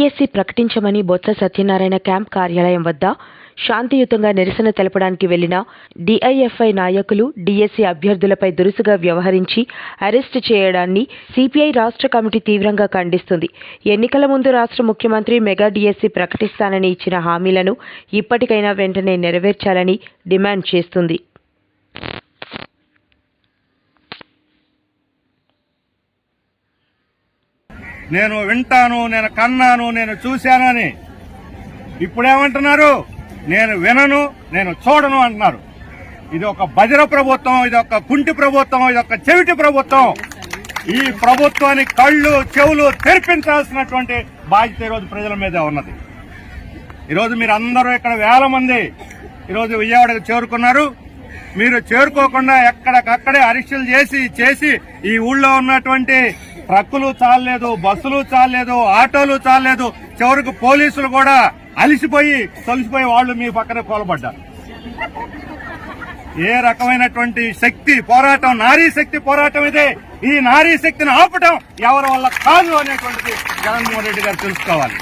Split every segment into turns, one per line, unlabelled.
DSC ప్రకటించమని Botsa Satyanarayana camp కార్యాలయం వద్ద శాంతియుతంగా నిరసన తెలపడానికి వెళ్ళిన డిఐఎఫ్ఐ నాయకులు డిఎస్సి అభ్యర్థులపై దురుసుగా వ్యవహరించి అరెస్టు చేయడాన్ని సిపిఐ రాష్ట్ర కమిటీ తీవ్రంగా ఖండిస్తుంది. ఎన్నికల ముందు రాష్ట్ర ముఖ్యమంత్రి మెగా డిఎస్సి ప్రకటిస్తానని ఇచ్చిన హామీలను ఇప్పటికైనా వెంటనే నెరవేర్చాలని డిమాండ్ చేస్తుంది.
నేను వింటాను నేను కన్నాను నేను చూశానని. ఇప్పుడేమంటున్నారు? నేను వినను నేను చూడను అంటున్నారు. ఇది ఒక బజర ప్రభుత్వం ఇది ఒక కుంటి ప్రభుత్వం ఇది ఒక చెవిటి ప్రభుత్వం. ఈ ప్రభుత్వానికి కళ్ళు చెవులు తెరిపించాల్సినటువంటి బాధ్యత ఈరోజు ప్రజల మీద ఉన్నది. ఈరోజు మీరు అందరూ ఇక్కడ వేల మంది ఈరోజు విజయవాడకు చేరుకున్నారు. మీరు చేరుకోకుండా ఎక్కడికక్కడే అరెస్టులు చేసి చేసి ఈ ఊళ్ళో ఉన్నటువంటి ట్రక్కులు చాలలేదు బస్సులు చాలలేదు ఆటోలు చాలలేదు చివరికి పోలీసులు కూడా అలిసిపోయి తొలిసిపోయి వాళ్ళు మీ పక్కన కోలబడ్డారు. ఏ రకమైనటువంటి శక్తి పోరాటం నారీ శక్తి పోరాటం ఇదే. ఈ నారీ శక్తిని ఆపటం ఎవరి వల్ల కాదు అనేటువంటిది జగన్మోహన్ రెడ్డి గారు తెలుసుకోవాలి.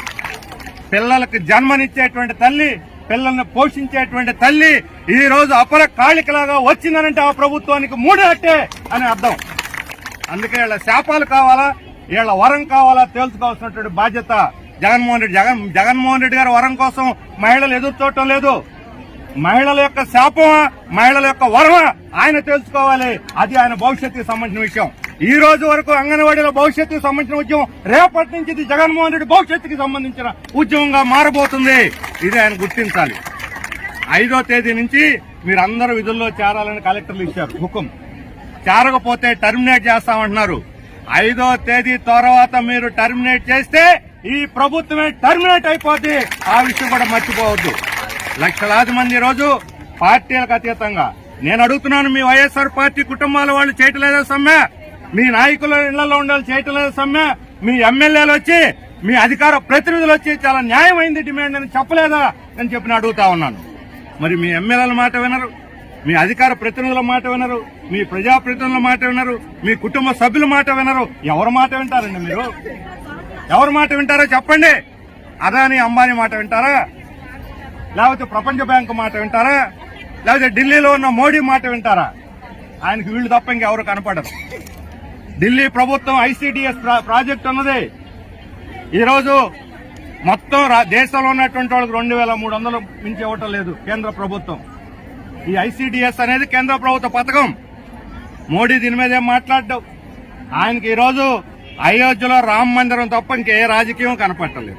పిల్లలకు జన్మనిచ్చేటువంటి తల్లి పిల్లల్ని పోషించేటువంటి తల్లి ఈ రోజు అపర కాళికలాగా వచ్చిందనంటే ఆ ప్రభుత్వానికి మూడట్టే అని అర్థం. అందుకే వీళ్ళ శాపాలు కావాలా వీళ్ళ వరం కావాలా తేల్చుకోవాల్సినటువంటి బాధ్యత జగన్మోహన్ రెడ్డి జగన్ జగన్మోహన్ రెడ్డి గారి వరం కోసం మహిళలు ఎదురు చూడటం లేదు. మహిళల యొక్క శాపమా మహిళల యొక్క వరమా ఆయన తెలుసుకోవాలి అది ఆయన భవిష్యత్తుకి సంబంధించిన విషయం. ఈ రోజు వరకు అంగన్వాడీల భవిష్యత్తుకు సంబంధించిన ఉద్యమం రేపటి నుంచి ఇది జగన్మోహన్ రెడ్డి భవిష్యత్తుకి సంబంధించిన ఉద్యమంగా మారబోతుంది. ఇది ఆయన గుర్తించాలి. ఐదో తేదీ నుంచి మీరందరూ విధుల్లో చేరాలని కలెక్టర్లు ఇచ్చారు. హుకుం. చేరకపోతే టర్మినేట్ చేస్తామంటున్నారు. ఐదో తేదీ తర్వాత మీరు టర్మినేట్ చేస్తే ఈ ప్రభుత్వమే టర్మినేట్ అయిపోద్ది. ఆ విషయం కూడా మర్చిపోవద్దు. లక్షలాది మంది రోజు పార్టీలకు అతీతంగా. నేను అడుగుతున్నాను మీ వైఎస్ఆర్ పార్టీ కుటుంబాల వాళ్ళు చేయటలేదా సమ్మె? మీ నాయకుల ఇళ్ళలో ఉండాలి చేయటం లేదు సమ్మె. మీ ఎమ్మెల్యేలు వచ్చి మీ అధికార ప్రతినిధులు వచ్చి చాలా న్యాయమైంది డిమాండ్ అని చెప్పలేదా అని చెప్పి అడుగుతా ఉన్నాను. మరి మీ ఎమ్మెల్యేల మాట వినరు మీ అధికార ప్రతినిధుల మాట వినరు మీ ప్రజాప్రతినిధుల మాట వినరు మీ కుటుంబ సభ్యుల మాట వినరు. ఎవరి మాట వింటారండి మీరు? ఎవరి మాట వింటారో చెప్పండి. అదాని అంబానీ మాట వింటారా? లేకపోతే ప్రపంచ బ్యాంకు మాట వింటారా? లేకపోతే ఢిల్లీలో ఉన్న మోడీ మాట వింటారా? ఆయనకి వీళ్ళు తప్ప ఇంకెవరు కనపడరు. ఢిల్లీ ప్రభుత్వం ఐసీడీఎస్ ప్రాజెక్ట్ ఉన్నది ఈరోజు మొత్తం రా- దేశంలో ఉన్నటువంటి వాళ్ళకి రెండు వేల మూడు వందలు మించి ఇవ్వటం లేదు కేంద్ర ప్రభుత్వం. ఈ ఐసీడీఎస్ అనేది కేంద్ర ప్రభుత్వ పథకం. మోడీ దీని మీద ఏం మాట్లాడడం? ఆయనకి ఈరోజు అయోధ్యలో రామ మందిరం తప్ప ఇంకే రాజకీయం కనపట్టలేదు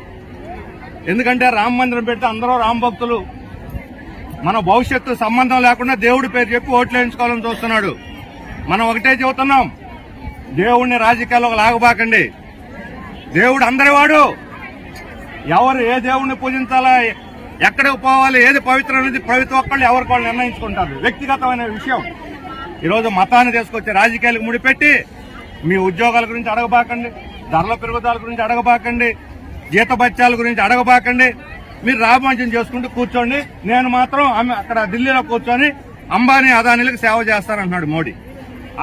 ఎందుకంటే రామ మందిరం పెడితే అందరూ రామ భక్తులు. మన భవిష్యత్తు సంబంధం లేకుండా దేవుడి పేరు చెప్పి ఓట్లు వేయించుకోవాలని చూస్తున్నాడు. మనం ఒకటే చెబుతున్నాం. దేవుడిని రాజకీయాల్లో లాగబాకండి. దేవుడు అందరి వాడు ఎవరు ఏ దేవుణ్ణి పూజించాలా ఎక్కడికి పోవాలి ఏది పవిత్రం అనేది ప్రతి ఒక్కళ్ళు ఎవరికి వాళ్ళు నిర్ణయించుకుంటారు. వ్యక్తిగతమైన విషయం. ఈరోజు మతాన్ని తీసుకొచ్చి రాజకీయాలకు ముడిపెట్టి మీ ఉద్యోగాల గురించి అడగబాకండి ధరల పెరుగుదల గురించి అడగబాకండి జీతభత్యాల గురించి అడగబాకండి. మీరు రామవంచం చేసుకుంటూ కూర్చోండి. నేను మాత్రం ఆమె అక్కడ ఢిల్లీలో కూర్చొని అంబానీ అదానీలకు సేవ చేస్తానంటున్నాడు మోడీ.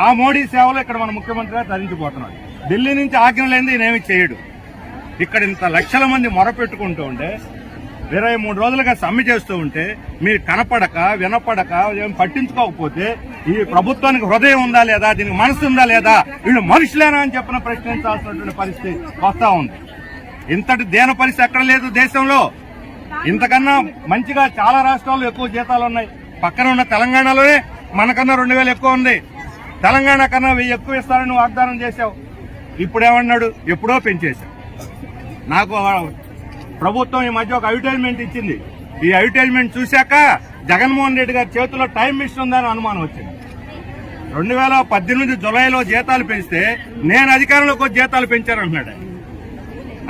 ఆ మోడీ సేవలో ఇక్కడ మన ముఖ్యమంత్రిగా ధరించిపోతున్నాడు ఢిల్లీ నుంచి ఆజ్ఞ లేనిది ఈయనేమి చేయడు. ఇక్కడ ఇంత లక్షల మంది మొరపెట్టుకుంటూ ఉంటే ఇరవై మూడు రోజులుగా సమ్మె చేస్తూ ఉంటే మీరు కనపడక వినపడక ఏం పట్టించుకోకపోతే ఈ ప్రభుత్వానికి హృదయం ఉందా లేదా దీనికి మనసు ఉందా లేదా వీళ్ళు మనుషులేనా అని చెప్పిన ప్రశ్నించాల్సినటువంటి పరిస్థితి వస్తా ఉంది. ఇంతటి దేన పరిస్థితి ఎక్కడ లేదు దేశంలో. ఇంతకన్నా మంచిగా చాలా రాష్ట్రాల్లో ఎక్కువ జీతాలు ఉన్నాయి. పక్కన ఉన్న తెలంగాణలోనే మనకన్నా రెండు వేలు ఎక్కువ ఉంది. తెలంగాణ కన్నా వెయ్యి ఎక్కువ ఇస్తారని వాగ్దానం చేశావు. ఇప్పుడేమన్నాడు ఎప్పుడో పెంచేశావు. నాకు ప్రభుత్వం ఈ మధ్య ఒక అడ్వర్టైజ్మెంట్ ఇచ్చింది. ఈ అడ్వర్టైజ్మెంట్ చూశాక జగన్మోహన్ రెడ్డి గారి చేతిలో టైం మిషన్ ఉందని అనుమానం వచ్చింది. రెండు వేల పద్దెనిమిది జులైలో జీతాలు పెంచితే నేను అధికారంలోకి వచ్చి జీతాలు పెంచారంటున్నాడు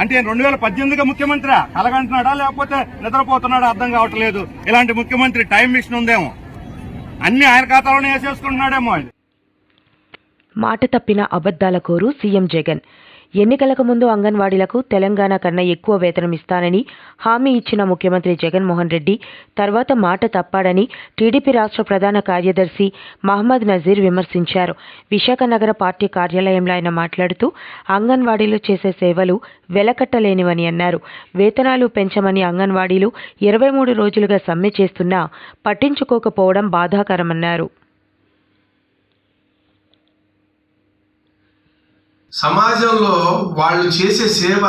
అంటే రెండు వేల పద్దెనిమిదిగా ముఖ్యమంత్రి కలగంటున్నాడా? లేకపోతే నిద్రపోతున్నాడా? అర్థం కావట్లేదు. ఇలాంటి ముఖ్యమంత్రి టైం మిషన్ ఉందేమో. అన్ని ఆయన ఖాతాలోనే వేసేసుకుంటున్నాడేమో
మాట తప్పిన అబద్దాల కోరు సీఎం జగన్. ఎన్నికలకు ముందు అంగన్వాడీలకు తెలంగాణ కన్నా ఎక్కువ వేతనం ఇస్తానని హామీ ఇచ్చిన ముఖ్యమంత్రి జగన్మోహన్ రెడ్డి తర్వాత మాట తప్పాడని టీడీపీ రాష్ట్ర ప్రధాన కార్యదర్శి మహమ్మద్ నజీర్ విమర్శించారు. విశాఖ నగర పార్టీ కార్యాలయంలో ఆయన మాట్లాడుతూ అంగన్వాడీలు చేసే సేవలు వెలకట్టలేనివని అన్నారు. వేతనాలు పెంచమని అంగన్వాడీలు ఇరవై మూడు రోజులుగా సమ్మె చేస్తున్నా పట్టించుకోకపోవడం బాధాకరమన్నారు.
సమాజంలో వాళ్ళు చేసే సేవ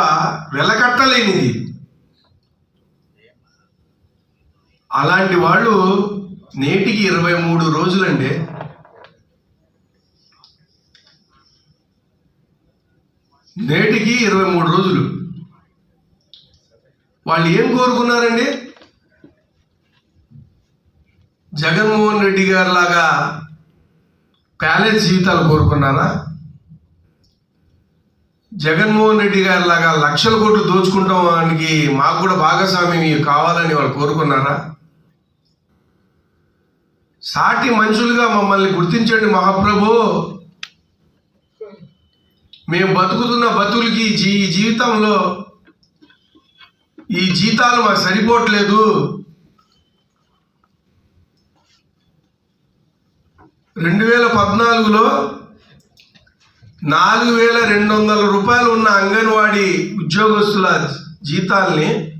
వెలకట్టలేనిది. అలాంటి వాళ్ళు నేటికి ఇరవై మూడు రోజులండి. నేటికి ఇరవై మూడు రోజులు. వాళ్ళు ఏం కోరుకున్నారండి? జగన్మోహన్ రెడ్డి గారి లాగా ప్యాలెస్ జీవితాలు కోరుకున్నారా? జగన్మోహన్ రెడ్డి గారి లాగా లక్షల కోట్లు దోచుకుంటానికి మాకు కూడా భాగస్వామ్యం కావాలని వాళ్ళు కోరుకున్నారా? సాటి మనుషులుగా మమ్మల్ని గుర్తించండి మహాప్రభు. మేము బతుకుతున్న బతుకులకి జీ ఈ జీవితంలో ఈ జీతాలు మాకు సరిపోవట్లేదు. రెండు వేల పద్నాలుగులో నాలుగు వేల రెండు వందల రూపాయలు ఉన్న అంగన్వాడీ ఉద్యోగస్తుల జీతాల్ని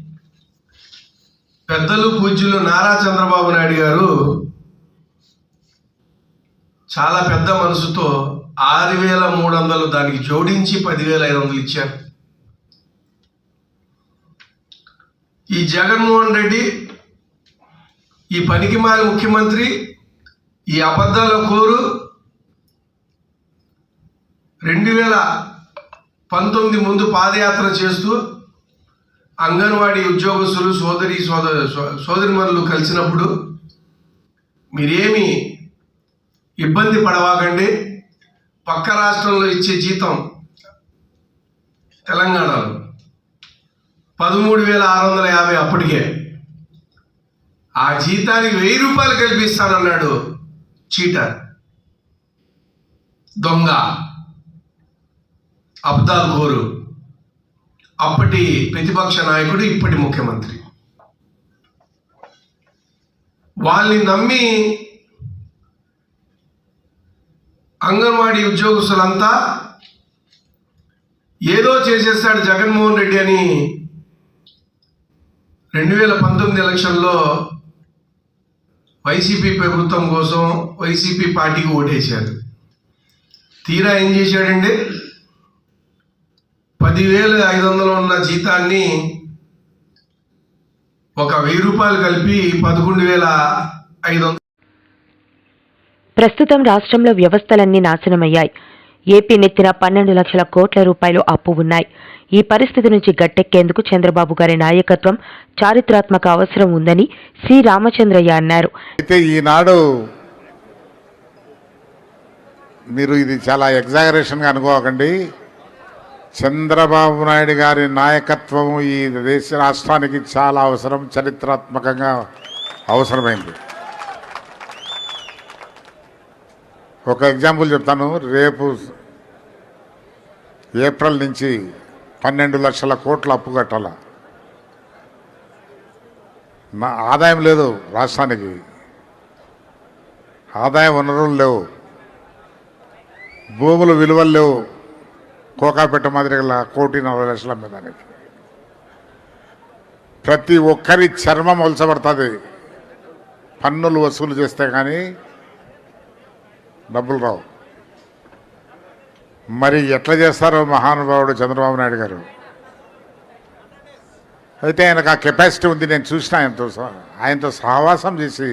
పెద్దలు పూజ్యులు నారా చంద్రబాబు నాయుడు గారు చాలా పెద్ద మనసుతో ఆరు వేల మూడు వందలు దానికి జోడించి పదివేల ఐదు వందలు ఇచ్చారు. ఈ జగన్మోహన్ రెడ్డి ఈ పనికి పనికిమాల ముఖ్యమంత్రి ఈ అబద్ధాల కోరు రెండు వేల పంతొమ్మిది ముందు పాదయాత్ర చేస్తూ అంగన్వాడీ ఉద్యోగస్తులు సోదరి సోదర సోదరిమనులు కలిసినప్పుడు మీరేమి ఇబ్బంది పడవాకండి. పక్క రాష్ట్రంలో ఇచ్చే జీతం తెలంగాణలో పదమూడు వేల ఆరు వందల యాభై అప్పటికే. ఆ జీతానికి వెయ్యి రూపాయలు కల్పిస్తానన్నాడు చీటర్. దొంగ. అబ్దాల్ ఘోరు అప్పటి ప్రతిపక్ష నాయకుడు ఇప్పటి ముఖ్యమంత్రి. వాళ్ళని నమ్మి అంగన్వాడీ ఉద్యోగస్తులంతా ఏదో చేసేస్తాడు జగన్మోహన్ రెడ్డి అని రెండు వేల పంతొమ్మిది ఎలక్షన్లో వైసీపీ ప్రభుత్వం కోసం వైసీపీ పార్టీకి ఓటేశారు తీరా ఏం చేశాడండి? పదివేల ఐదు వందలు ఉన్న జీతాన్ని ఒక వెయ్యి రూపాయలు కలిపి పదకొండు వేల ఐదు వందలు
ప్రస్తుతం రాష్ట్రంలో వ్యవస్థలన్నీ నాశనమయ్యాయి. ఏపీ నెత్తిన పన్నెండు లక్షల కోట్ల రూపాయలు అప్పు ఉన్నాయి. ఈ పరిస్థితి నుంచి గట్టెక్కేందుకు చంద్రబాబు గారి నాయకత్వం చారిత్రాత్మక అవసరం ఉందని సి. రామచంద్రయ్య అన్నారు.
అయితే ఈనాడు మీరు ఇది చాలా ఎగ్జాగరేషన్గా అనుకోకండి. చంద్రబాబు నాయుడు గారి నాయకత్వం ఈ దేశ రాష్ట్రానికి చాలా అవసరం చరిత్రాత్మకంగా అవసరమైంది. ఒక ఎగ్జాంపుల్ చెప్తాను. రేపు ఏప్రిల్ నుంచి పన్నెండు లక్షల కోట్ల అప్పు కట్టాల? నా ఆదాయం లేదు రాష్ట్రానికి. ఆదాయ వనరులు లేవు. భూములు విలువలు లేవు. కోకాపేట మాదిరిగా కోటి నలభై లక్షల అమ్మేదానికి ప్రతి ఒక్కరి చర్మం ఒలచబడుతుంది పన్నులు వసూలు చేస్తే కానీ డబ్బులు రావు. మరి ఎట్లా చేస్తారో మహానుభావుడు చంద్రబాబు నాయుడు గారు? అయితే ఆయనకు ఆ కెపాసిటీ ఉంది నేను చూసిన ఆయనతో ఆయనతో సహవాసం చేసి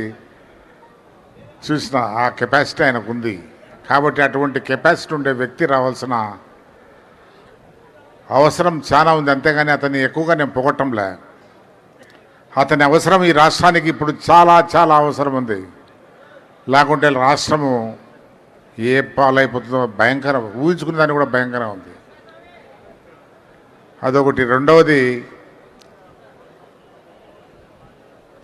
చూసిన ఆ కెపాసిటీ ఆయనకు ఉంది. కాబట్టి అటువంటి కెపాసిటీ ఉండే వ్యక్తి రావాల్సిన అవసరం చాలా ఉంది. అంతేగాని అతన్ని ఎక్కువగా నేను పొగట్టంలే. అతని అవసరం ఈ రాష్ట్రానికి ఇప్పుడు చాలా చాలా అవసరం ఉంది. లేకుంటే రాష్ట్రము ఏ పాలైపోతుందో భయంకరం ఊహించుకునే దాన్ని కూడా భయంకరం ఉంది. అదొకటి. రెండవది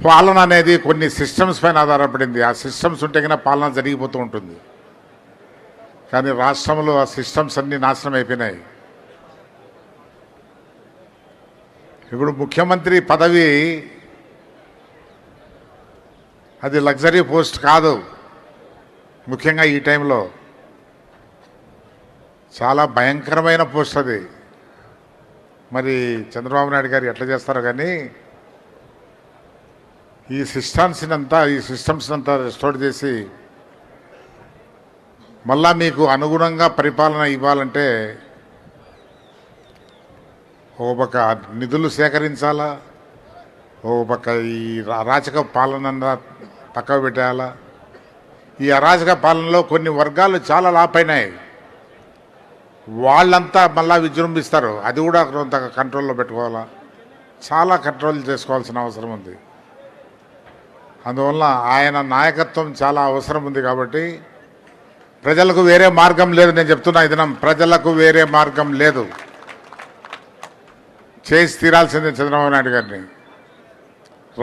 పాలన అనేది కొన్ని సిస్టమ్స్ పైన ఆధారపడింది. ఆ సిస్టమ్స్ ఉంటే కన్నా పాలన జరిగిపోతూ ఉంటుంది. కానీ రాష్ట్రంలో ఆ సిస్టమ్స్ అన్నీ నాశనం అయిపోయినాయి. ఇప్పుడు ముఖ్యమంత్రి పదవి అది లగ్జరీ పోస్ట్ కాదు. ముఖ్యంగా ఈ టైంలో చాలా భయంకరమైన పోస్ట్ అది. మరి చంద్రబాబు నాయుడు గారు ఎట్లా చేస్తారో కానీ ఈ సిస్టమ్స్ని అంతా ఈ సిస్టమ్స్ని అంతా రెస్టోర్ చేసి మళ్ళా మీకు అనుగుణంగా పరిపాలన ఇవ్వాలంటే ఒక పక్క నిధులు సేకరించాలా? ఒక పక్క ఈ అరాచక పాలన పక్క పెట్టాలా ఈ అరాచక పాలనలో కొన్ని వర్గాలు చాలా లాపైనాయి. వాళ్ళంతా మళ్ళా విజృంభిస్తారు. అది కూడా కొంత కంట్రోల్లో పెట్టుకోవాలా? చాలా కంట్రోల్ చేసుకోవాల్సిన అవసరం ఉంది. అందువల్ల ఆయన నాయకత్వం చాలా అవసరం ఉంది కాబట్టి ప్రజలకు వేరే మార్గం లేదు. నేను చెప్తున్నా ఇది ప్రజలకు వేరే మార్గం లేదు. చేసి తీరాల్సిందే చంద్రబాబు నాయుడు గారిని.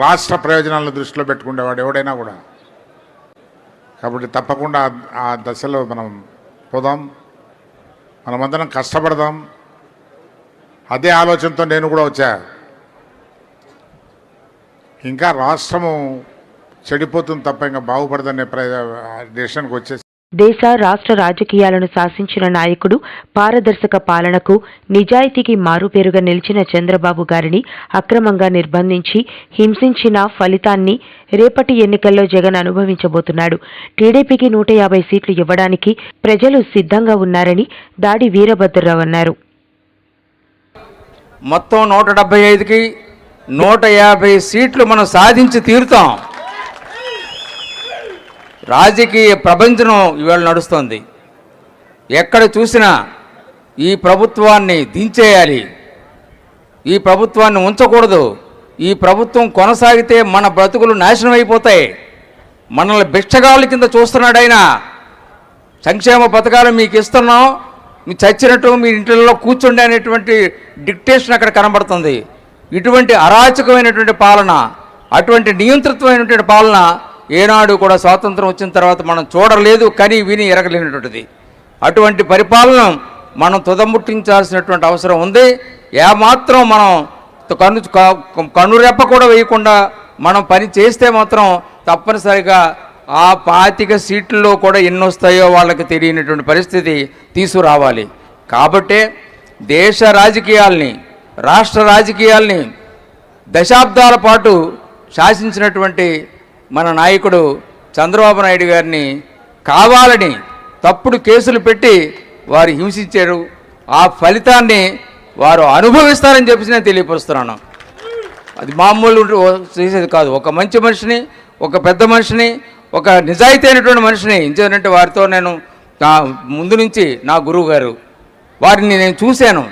రాష్ట్ర ప్రయోజనాలను దృష్టిలో పెట్టుకునేవాడు ఎవడైనా కూడా. కాబట్టి తప్పకుండా ఆ- దశలో మనం పోదాం. మనమందరం కష్టపడదాం. అదే ఆలోచనతో నేను కూడా వచ్చా. ఇంకా రాష్ట్రము చెడిపోతుంది తప్ప ఇంకా బాగుపడదనే ప్ర డెసిషన్కి వచ్చేసి
దేశ రాష్ట్ర రాజకీయాలను శాసించిన నాయకుడు పారదర్శక పాలనకు నిజాయితీకి మారుపేరుగా నిలిచిన చంద్రబాబు గారిని అక్రమంగా నిర్బంధించి హింసించిన ఫలితాన్ని రేపటి ఎన్నికల్లో జగన్ అనుభవించబోతున్నాడు. టీడీపీకి నూట యాభై సీట్లు ఇవ్వడానికి ప్రజలు సిద్ధంగా ఉన్నారని దాడి వీరభద్రరావు అన్నారు.
మొత్తం నూట డెబ్బై ఐదుకి నూట యాభై సీట్లు మనం సాధించి తీరుతాం. రాజకీయ ప్రపంచం ఇవాళ నడుస్తుంది. ఎక్కడ చూసినా ఈ ప్రభుత్వాన్ని దించేయాలి. ఈ ప్రభుత్వాన్ని ఉంచకూడదు. ఈ ప్రభుత్వం కొనసాగితే మన బ్రతుకులు నాశనం అయిపోతాయి. మనల్ని భిక్షగాళ్ళ కింద చూస్తున్నాడైనా సంక్షేమ పథకాలు మీకు ఇస్తున్నాం. మీ చచ్చినట్టు మీ ఇంట్లో కూర్చుండే అనేటువంటి డిక్టేషన్ అక్కడ కనబడుతుంది. ఇటువంటి అరాచకమైనటువంటి పాలన అటువంటి నియంత్రితమైనటువంటి పాలన ఏనాడు కూడా స్వాతంత్రం వచ్చిన తర్వాత మనం చూడలేదు కానీ విని ఎరగలేనటువంటిది. అటువంటి పరిపాలన మనం తుదముట్టించాల్సినటువంటి అవసరం ఉంది. ఏమాత్రం మనం కన్ను క- కన్నురెప్ప కూడా వేయకుండా మనం పని చేస్తే మాత్రం తప్పనిసరిగా ఆ పాతిక సీట్లలో కూడా ఎన్ని వస్తాయో వాళ్ళకి తెలియనటువంటి పరిస్థితి తీసుకురావాలి. కాబట్టే దేశ రాజకీయాల్ని రాష్ట్ర రాజకీయాల్ని దశాబ్దాల పాటు శాసించినటువంటి మన నాయకుడు చంద్రబాబు నాయుడు గారిని కావాలని తప్పుడు కేసులు పెట్టి వారు హింసించారు. ఆ ఫలితాన్ని వారు అనుభవిస్తారని చెప్పేసి నేను తెలియపరుస్తున్నాను. అది మామూలు చేసేది కాదు. ఒక మంచి మనిషిని ఒక పెద్ద మనిషిని ఒక నిజాయితీ అయినటువంటి మనిషిని ఇంచేదంటే వారితో నేను నా ముందు నుంచి నా గురువు గారు వారిని నేను చూశాను.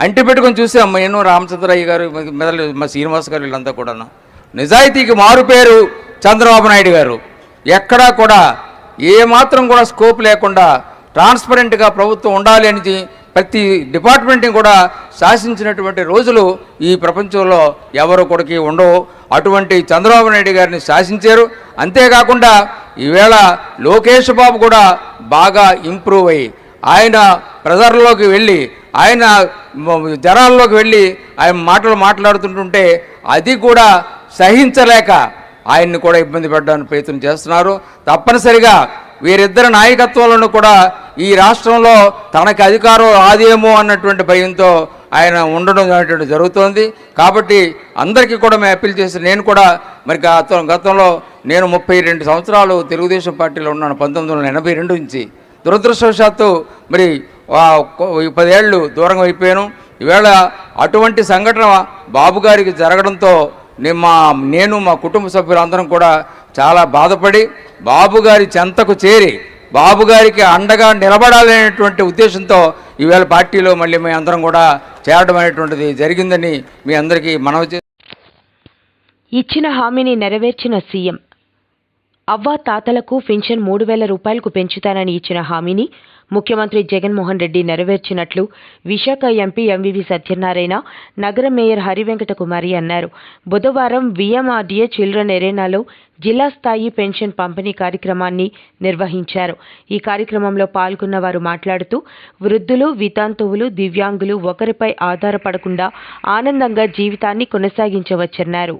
అంటి పెట్టుకొని చూసాం మా ఎన్నో రామచంద్రయ్య గారు మెదలు మా శ్రీనివాస్ గారు వీళ్ళంతా కూడా నిజాయితీకి మారు పేరు చంద్రబాబు నాయుడు గారు ఎక్కడా కూడా ఏమాత్రం కూడా స్కోప్ లేకుండా ట్రాన్స్పరెంట్గా ప్రభుత్వం ఉండాలి అని ప్రతి డిపార్ట్మెంట్ని కూడా శాసించినటువంటి రోజులు ఈ ప్రపంచంలో ఎవరు కొడుకి ఉండవు. అటువంటి చంద్రబాబు నాయుడు గారిని శాసించారు. అంతేకాకుండా ఈవేళ లోకేష్ బాబు కూడా బాగా ఇంప్రూవ్ అయ్యి ఆయన ప్రజల్లోకి వెళ్ళి ఆయన జనాల్లోకి వెళ్ళి ఆయన మాటలు మాట్లాడుతుంటుంటే అది కూడా సహించలేక ఆయన్ని కూడా ఇబ్బంది పెట్టడానికి ప్రయత్నం చేస్తున్నారు. తప్పనిసరిగా వీరిద్దరి నాయకత్వాలను కూడా ఈ రాష్ట్రంలో తనకి అధికారం ఆదేమో అన్నటువంటి భయంతో ఆయన ఉండడం అనేటువంటి జరుగుతోంది. కాబట్టి అందరికీ కూడా మేము అప్పీల్ చేసి నేను కూడా మరి గత గతంలో నేను ముప్పై రెండు సంవత్సరాలు తెలుగుదేశం పార్టీలో ఉన్నాను పంతొమ్మిది వందల ఎనభై రెండు నుంచి. దురదృష్టవశాత్తు మరి పదేళ్ళు దూరం అయిపోయాను. ఈవేళ అటువంటి సంఘటన బాబు గారికి జరగడంతో నేను మా నేను మా కుటుంబ సభ్యులందరం కూడా చాలా బాధపడి బాబుగారి చెంతకు చేరి బాబుగారికి అండగా నిలబడాలనేటువంటి ఉద్దేశంతో ఈవేళ పార్టీలో మళ్ళీ మేము అందరం కూడా చేరడం అనేటువంటిది జరిగిందని మీ అందరికీ మనవి
ఇచ్చిన హామీని నెరవేర్చిన సీఎం. అవ్వ తాతలకు పింఛన్ మూడు వేల రూపాయలకు పెంచుతానని ఇచ్చిన హామీని ముఖ్యమంత్రి జగన్మోహన్ రెడ్డి నెరవేర్చినట్లు విశాఖ ఎంపీ ఎంవివి సత్యనారాయణ నగర మేయర్ హరివెంకట కుమారి అన్నారు. బుధవారం విఎంఆర్డీఏ చిల్డ్రన్ ఎరేనాలో జిల్లా స్థాయి పెన్షన్ పంపిణీ కార్యక్రమాన్ని నిర్వహించారు. ఈ కార్యక్రమంలో పాల్గొన్న వారు మాట్లాడుతూ వృద్ధులు వితాంతువులు దివ్యాంగులు ఒకరిపై ఆధారపడకుండా ఆనందంగా జీవితాన్ని కొనసాగించవచ్చన్నారు.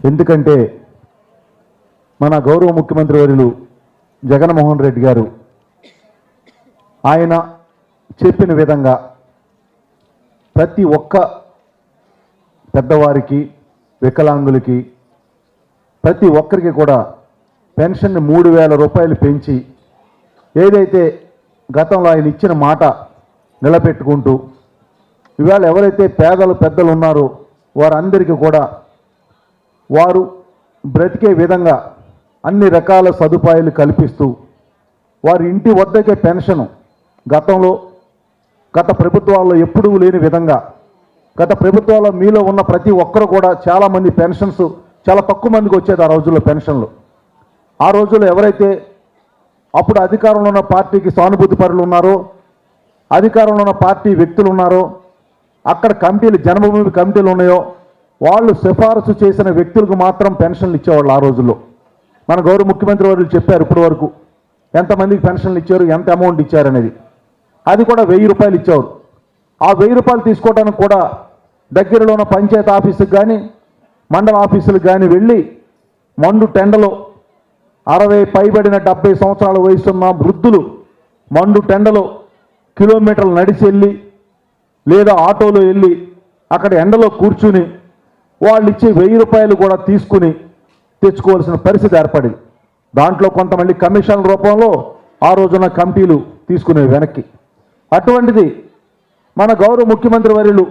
ఎందుకంటే మన గౌరవ ముఖ్యమంత్రి వర్యులు జగన్మోహన్ రెడ్డి గారు ఆయన చెప్పిన విధంగా ప్రతి ఒక్క పెద్దవారికి వికలాంగులకి ప్రతి ఒక్కరికి కూడా పెన్షన్ మూడు వేల రూపాయలు పెంచి ఏదైతే గతంలో ఆయన ఇచ్చిన మాట నిలబెట్టుకుంటూ ఇవాళ ఎవరైతే పేదలు పెద్దలు ఉన్నారో వారందరికీ కూడా వారు బ్రతికే విధంగా అన్ని రకాల సదుపాయాలు కల్పిస్తూ వారి ఇంటి వద్దకే పెన్షన్ గతంలో గత ప్రభుత్వాల్లో ఎప్పుడూ లేని విధంగా గత ప్రభుత్వాల్లో మీలో ఉన్న ప్రతి ఒక్కరు కూడా చాలామంది పెన్షన్స్ చాలా తక్కువ మందికి వచ్చేది ఆ రోజుల్లో పెన్షన్లు. ఆ రోజుల్లో ఎవరైతే అప్పుడు అధికారంలో ఉన్న పార్టీకి సానుభూతి పరులు ఉన్నారో అధికారంలో ఉన్న పార్టీ వ్యక్తులు ఉన్నారో అక్కడ కమిటీలు జన్మభూమి కమిటీలు ఉన్నాయో వాళ్ళు సిఫారసు చేసిన వ్యక్తులకు మాత్రం పెన్షన్లు ఇచ్చేవాళ్ళు ఆ రోజుల్లో. మన గౌరవ ముఖ్యమంత్రి వారు చెప్పారు ఇప్పటి వరకు. ఎంతమందికి పెన్షన్లు ఇచ్చారు ఎంత అమౌంట్ ఇచ్చారు అనేది. అది కూడా వెయ్యి రూపాయలు ఇచ్చేవారు. ఆ వెయ్యి రూపాయలు తీసుకోవడానికి కూడా దగ్గరలో ఉన్న పంచాయతీ ఆఫీసుకి కానీ మండల ఆఫీసులకు కానీ వెళ్ళి మండు టెండలో అరవై పైబడిన డెబ్బై సంవత్సరాల వయసున్న వృద్ధులు మండు టెండలో కిలోమీటర్లు నడిచి వెళ్ళి లేదా ఆటోలో వెళ్ళి అక్కడ ఎండలో కూర్చుని వాళ్ళు ఇచ్చే వెయ్యి రూపాయలు కూడా తీసుకుని తెచ్చుకోవాల్సిన పరిస్థితి ఏర్పడింది. దాంట్లో కొంతమంది కమిషన్ రూపంలో ఆ రోజున కమిటీలు తీసుకునే వెనక్కి. అటువంటిది మన గౌరవ ముఖ్యమంత్రి వర్యులు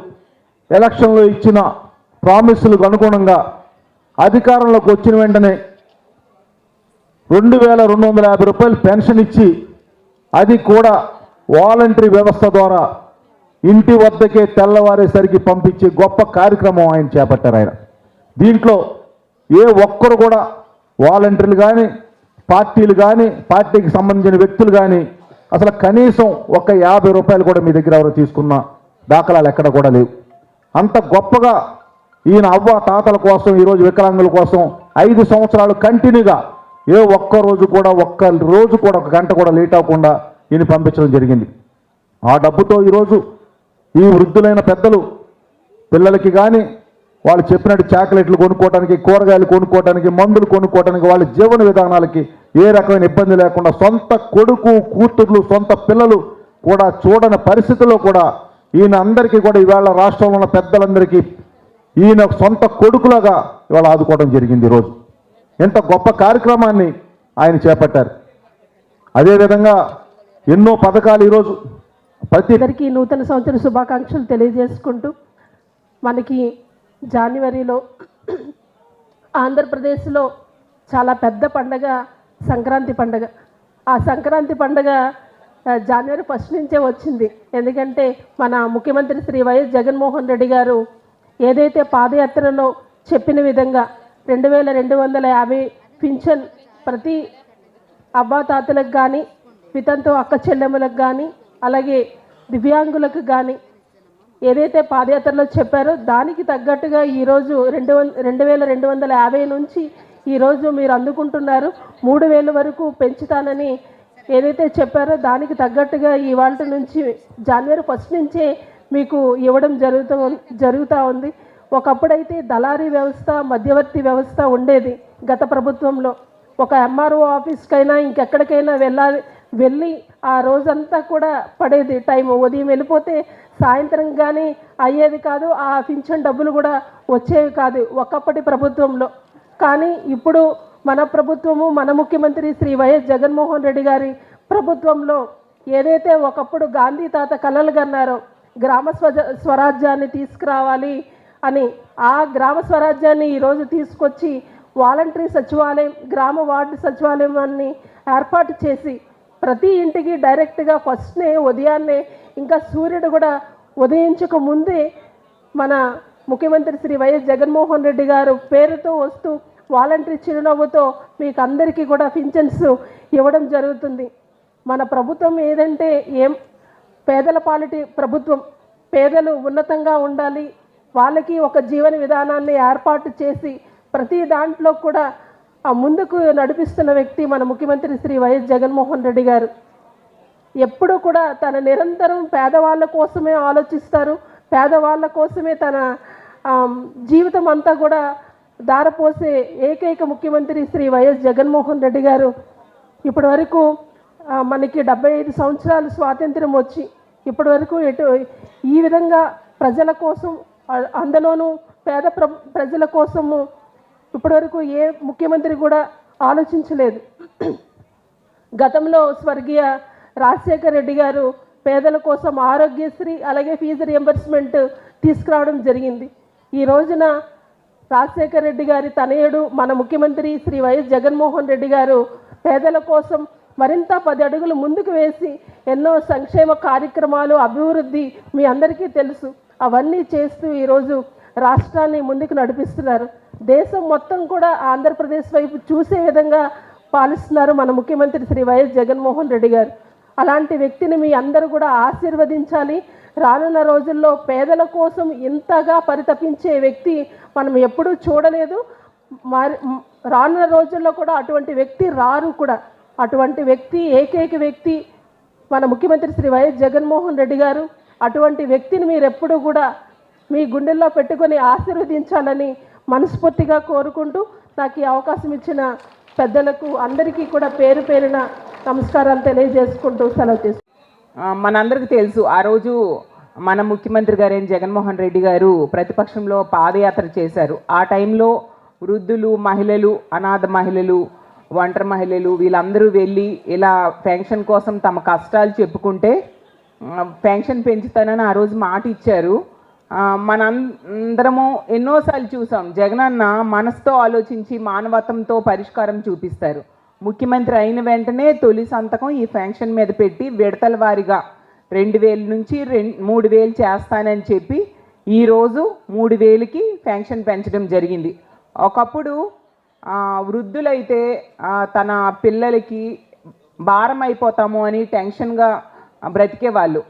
ఎలక్షన్లో ఇచ్చిన ప్రామిసులకు అనుగుణంగా అధికారంలోకి వచ్చిన వెంటనే రెండు వేల రెండు వందల యాభై రూపాయలు పెన్షన్ ఇచ్చి అది కూడా వాలంటరీ వ్యవస్థ ద్వారా ఇంటి వద్దకే తెల్లవారేసరికి పంపించే గొప్ప కార్యక్రమం ఆయన చేపట్టారు ఆయన. దీంట్లో ఏ ఒక్కరు కూడా వాలంటీర్లు కానీ పార్టీలు కానీ పార్టీకి సంబంధించిన వ్యక్తులు కానీ అసలు కనీసం ఒక యాభై రూపాయలు కూడా మీ దగ్గర ఎవరు తీసుకున్న దాఖలాలు ఎక్కడ కూడా లేవు. అంత గొప్పగా ఈయన అవ్వ తాతల కోసం ఈరోజు వికలాంగుల కోసం ఐదు సంవత్సరాలు కంటిన్యూగా ఏ ఒక్క రోజు కూడా ఒక్క రోజు కూడా ఒక గంట కూడా లేట్ అవ్వకుండా ఈయన పంపించడం జరిగింది. ఆ డబ్బుతో ఈరోజు ఈ వృద్ధులైన పెద్దలు పిల్లలకి కానీ వాళ్ళు చెప్పినట్టు చాక్లెట్లు కొనుక్కోవడానికి కూరగాయలు కొనుక్కోవడానికి మందులు కొనుక్కోవడానికి వాళ్ళ జీవన విధానాలకి ఏ రకమైన ఇబ్బంది లేకుండా సొంత కొడుకు కూతుర్లు సొంత పిల్లలు కూడా చూడని పరిస్థితుల్లో కూడా ఈయన అందరికీ కూడా ఇవాళ రాష్ట్రంలో ఉన్న పెద్దలందరికీ ఈయన సొంత కొడుకులాగా ఇవాళ ఆదుకోవడం జరిగింది ఈరోజు ఎంత గొప్ప కార్యక్రమాన్ని ఆయన చేపట్టారు. అదేవిధంగా ఎన్నో పథకాలు ఈరోజు
అందరికీ నూతన సంవత్సర శుభాకాంక్షలు తెలియజేసుకుంటూ మనకి జనవరిలో ఆంధ్రప్రదేశ్లో చాలా పెద్ద పండగ సంక్రాంతి పండగ. ఆ సంక్రాంతి పండగ జనవరి ఫస్ట్ నుంచే వచ్చింది. ఎందుకంటే మన ముఖ్యమంత్రి శ్రీ వైఎస్ జగన్మోహన్ రెడ్డి గారు ఏదైతే పాదయాత్రలో చెప్పిన విధంగా రెండు వేల రెండు వందల యాభై పింఛన్ ప్రతి అబ్బాతాతలకు కానీ వితంతు అక్క చెల్లెములకు కానీ అలాగే దివ్యాంగులకు కానీ ఏదైతే పాదయాత్రలో చెప్పారో దానికి తగ్గట్టుగా ఈరోజు రెండు వం రెండు వేల రెండు వందల యాభై నుంచి ఈరోజు మీరు అందుకుంటున్నారు. మూడు వేల వరకు పెంచుతానని ఏదైతే చెప్పారో దానికి తగ్గట్టుగా ఇవాళ నుంచి జనవరి ఫస్ట్ నుంచే మీకు ఇవ్వడం జరుగుతూ జరుగుతూ ఉంది. ఒకప్పుడైతే దళారీ వ్యవస్థ మధ్యవర్తి వ్యవస్థ ఉండేది గత ప్రభుత్వంలో. ఒక ఎంఆర్ఓ ఆఫీస్కైనా ఇంకెక్కడికైనా వెళ్ళాలి వెళ్ళి ఆ రోజంతా కూడా పడేది టైం ఉదయం వెళ్ళిపోతే సాయంత్రం కానీ అయ్యేది కాదు ఆ పింఛన్ డబ్బులు కూడా వచ్చేవి కాదు ఒకప్పటి ప్రభుత్వంలో. కానీ ఇప్పుడు మన ప్రభుత్వము మన ముఖ్యమంత్రి శ్రీ వైఎస్ జగన్మోహన్ రెడ్డి గారి ప్రభుత్వంలో ఏదైతే ఒకప్పుడు గాంధీ తాత కలలు కన్నారో గ్రామ స్వజ స్వరాజ్యాన్ని తీసుకురావాలి అని ఆ గ్రామ స్వరాజ్యాన్ని ఈరోజు తీసుకొచ్చి వాలంటరీ సచివాలయం గ్రామ వార్డు సచివాలయాన్ని ఏర్పాటు చేసి ప్రతి ఇంటికి డైరెక్ట్గా ఫస్ట్నే ఉదయాన్నే ఇంకా సూర్యుడు కూడా ఉదయించక ముందే మన ముఖ్యమంత్రి శ్రీ వైఎస్ జగన్మోహన్ రెడ్డి గారు పేరుతో వస్తూ వాలంటరీ చిరునవ్వుతో మీకు అందరికీ కూడా పింఛన్స్ ఇవ్వడం జరుగుతుంది. మన ప్రభుత్వం ఏదంటే ఏం పేదల పాలిటి ప్రభుత్వం పేదలు ఉన్నతంగా ఉండాలి వాళ్ళకి ఒక జీవన విధానాన్ని ఏర్పాటు చేసి ప్రతి దాంట్లో కూడా ఆ ముందుకు నడిపిస్తున్న వ్యక్తి మన ముఖ్యమంత్రి శ్రీ వైఎస్ జగన్మోహన్ రెడ్డి గారు. ఎప్పుడూ కూడా తన నిరంతరం పేదవాళ్ళ కోసమే ఆలోచిస్తారు. పేదవాళ్ళ కోసమే తన జీవితం అంతా కూడా దారపోసే ఏకైక ముఖ్యమంత్రి శ్రీ వైఎస్ జగన్మోహన్ రెడ్డి గారు. ఇప్పటి వరకు మనకి డెబ్బై ఐదు సంవత్సరాలు స్వాతంత్రం వచ్చి ఇప్పటి వరకు ఎటు ఈ విధంగా ప్రజల కోసం అందులోనూ పేద ప్ర ప్రజల కోసము ఇప్పటివరకు ఏ ముఖ్యమంత్రి కూడా ఆలోచించలేదు. గతంలో స్వర్గీయ రాజశేఖర రెడ్డి గారు పేదల కోసం ఆరోగ్యశ్రీ అలాగే ఫీజు రియంబర్స్మెంట్ తీసుకురావడం జరిగింది. ఈ రోజున రాజశేఖర రెడ్డి గారి తనయుడు మన ముఖ్యమంత్రి శ్రీ వైఎస్ జగన్మోహన్ రెడ్డి గారు పేదల కోసం మరింత పది అడుగులు ముందుకు వేసి ఎన్నో సంక్షేమ కార్యక్రమాలు అభివృద్ధి మీ అందరికీ తెలుసు. అవన్నీ చేస్తూ ఈరోజు రాష్ట్రాన్ని ముందుకు నడిపిస్తున్నారు. దేశం మొత్తం కూడా ఆంధ్రప్రదేశ్ వైపు చూసే విధంగా పాలిస్తున్నారు మన ముఖ్యమంత్రి శ్రీ వైఎస్ జగన్మోహన్ రెడ్డి గారు. అలాంటి వ్యక్తిని మీ అందరూ కూడా ఆశీర్వదించాలి. రానున్న రోజుల్లో పేదల కోసం ఇంతగా పరితపించే వ్యక్తి మనం ఎప్పుడూ చూడలేదు. మరి రానున్న రోజుల్లో కూడా అటువంటి వ్యక్తి రారు కూడా. అటువంటి వ్యక్తి ఏకైక వ్యక్తి మన ముఖ్యమంత్రి శ్రీ వైఎస్ జగన్మోహన్ రెడ్డి గారు. అటువంటి వ్యక్తిని మీరు ఎప్పుడూ కూడా మీ గుండెల్లో పెట్టుకొని ఆశీర్వదించాలని మనస్ఫూర్తిగా కోరుకుంటూ నాకు ఈ అవకాశం ఇచ్చిన పెద్దలకు అందరికీ కూడా పేరు పేరున నమస్కారాలు తెలియజేసుకుంటూ సెలవు తీసుకుంటాను
మనందరికీ తెలుసు ఆ రోజు మన ముఖ్యమంత్రి గారైన జగన్మోహన్ రెడ్డి గారు ప్రతిపక్షంలో పాదయాత్ర చేశారు. ఆ టైంలో వృద్ధులు మహిళలు అనాథ మహిళలు ఒంటరి మహిళలు వీళ్ళందరూ వెళ్ళి ఇలా పెన్షన్ కోసం తమ కష్టాలు చెప్పుకుంటే పెన్షన్ పెంచుతానని ఆ రోజు మాట ఇచ్చారు. మనందరము ఎన్నోసార్లు చూసాం. జగనన్న మనసుతో ఆలోచించి మానవత్వంతో పరిష్కారం చూపిస్తారు. ముఖ్యమంత్రి అయిన వెంటనే తొలి సంతకం ఈ పెన్షన్ మీద పెట్టి విడతల వారిగా రెండు వేల నుంచి రెండు మూడు వేలు చేస్తానని చెప్పి ఈరోజు మూడు వేలకి పెన్షన్ పెంచడం జరిగింది. ఒకప్పుడు వృద్ధులైతే తన పిల్లలకి భారం అయిపోతాము అని టెన్షన్గా బ్రతికేవాళ్ళు.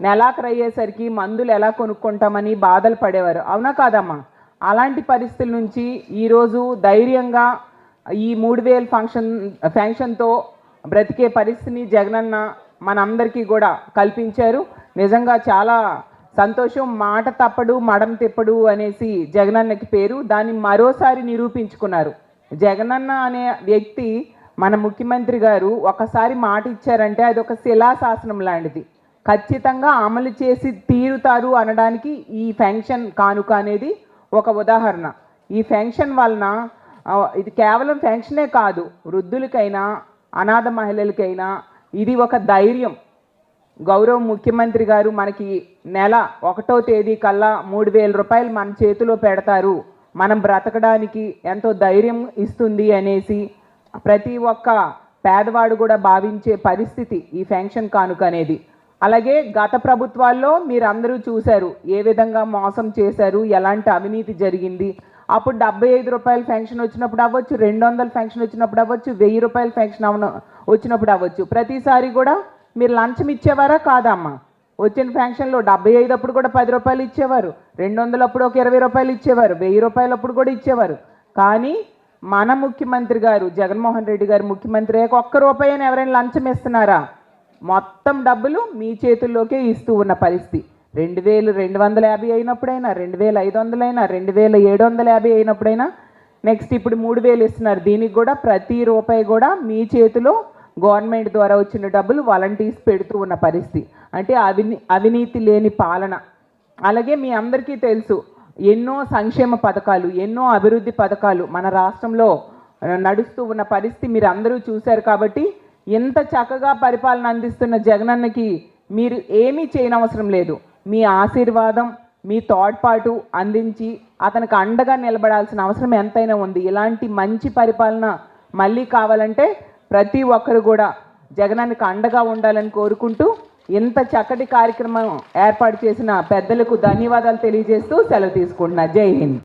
నెలాఖరు అయ్యేసరికి మందులు ఎలా కొనుక్కుంటామని బాధలు పడేవారు. అవునా కాదమ్మా? అలాంటి పరిస్థితుల నుంచి ఈరోజు ధైర్యంగా ఈ మూడు వేలు ఫంక్షన్ ఫంక్షన్తో బ్రతికే పరిస్థితిని జగనన్న మనందరికీ కూడా కల్పించారు. నిజంగా చాలా సంతోషం. మాట తప్పడు మడం తిప్పడు అనేసి జగనన్నకి పేరు. దాన్ని మరోసారి నిరూపించుకున్నారు. జగనన్న అనే వ్యక్తి మన ముఖ్యమంత్రి గారు ఒకసారి మాట ఇచ్చారంటే అది ఒక శిలాశాసనం లాంటిది. ఖచ్చితంగా అమలు చేసి తీరుతారు అనడానికి ఈ ఫెన్షన్ కానుక అనేది ఒక ఉదాహరణ. ఈ ఫెన్షన్ వలన ఇది కేవలం ఫెన్షనే కాదు వృద్ధులకైనా అనాథ మహిళలకైనా ఇది ఒక ధైర్యం. గౌరవ ముఖ్యమంత్రి గారు మనకి నెల ఒకటో తేదీ కల్లా మూడు వేల రూపాయలు మన చేతిలో పెడతారు. మనం బ్రతకడానికి ఎంతో ధైర్యం ఇస్తుంది అనేసి ప్రతి ఒక్క పేదవాడు కూడా భావించే పరిస్థితి ఈ ఫెన్షన్ కానుక అనేది. అలాగే గత ప్రభుత్వాల్లో మీరు అందరూ చూశారు ఏ విధంగా మోసం చేశారు ఎలాంటి అవినీతి జరిగింది. అప్పుడు డెబ్బై ఐదు రూపాయల ఫెన్షన్ వచ్చినప్పుడు అవ్వచ్చు రెండు వందల ఫెన్షన్ వచ్చినప్పుడు అవ్వచ్చు వెయ్యి రూపాయల ఫెన్షన్ అవన వచ్చినప్పుడు అవ్వచ్చు. ప్రతిసారి కూడా మీరు లంచం ఇచ్చేవారా కాదమ్మా? వచ్చిన ఫంక్షన్లో డెబ్బై ఐదు అప్పుడు కూడా పది రూపాయలు ఇచ్చేవారు రెండు వందలప్పుడు ఒక ఇరవై రూపాయలు ఇచ్చేవారు వెయ్యి రూపాయలప్పుడు కూడా ఇచ్చేవారు. కానీ మన ముఖ్యమంత్రి గారు జగన్మోహన్ రెడ్డి గారు ముఖ్యమంత్రి అయ్యాక ఒక్క రూపాయని ఎవరైనా లంచం ఇస్తున్నారా? మొత్తం డబ్బులు మీ చేతుల్లోకే ఇస్తూ ఉన్న పరిస్థితి. రెండు వేలు రెండు వందల యాభై అయినప్పుడైనా రెండు వేల ఐదు వందలైనా రెండు వేల ఏడు వందల యాభై అయినప్పుడైనా నెక్స్ట్ ఇప్పుడు మూడు వేలు ఇస్తున్నారు. దీనికి కూడా ప్రతి రూపాయి కూడా మీ చేతిలో గవర్నమెంట్ ద్వారా వచ్చిన డబ్బులు వాలంటీర్స్ పెడుతూ ఉన్న పరిస్థితి. అంటే అవినీ అవినీతి లేని పాలన. అలాగే మీ అందరికీ తెలుసు ఎన్నో సంక్షేమ పథకాలు ఎన్నో అభివృద్ధి పథకాలు మన రాష్ట్రంలో నడుస్తూ ఉన్న పరిస్థితి మీరు అందరూ చూశారు కాబట్టి ఇంత చక్కగా పరిపాలన అందిస్తున్న జగనన్నకి మీరు ఏమీ చేయనవసరం లేదు. మీ ఆశీర్వాదం మీ తోడ్పాటు అందించి అతనికి అండగా నిలబడాల్సిన అవసరం ఎంతైనా ఉంది. ఇలాంటి మంచి పరిపాలన మళ్ళీ కావాలంటే ప్రతి ఒక్కరు కూడా జగనానికి అండగా ఉండాలని కోరుకుంటూ ఇంత చక్కటి కార్యక్రమం ఏర్పాటు చేసిన పెద్దలకు ధన్యవాదాలు తెలియజేస్తూ సెలవు తీసుకుంటున్నా. జై హింద్.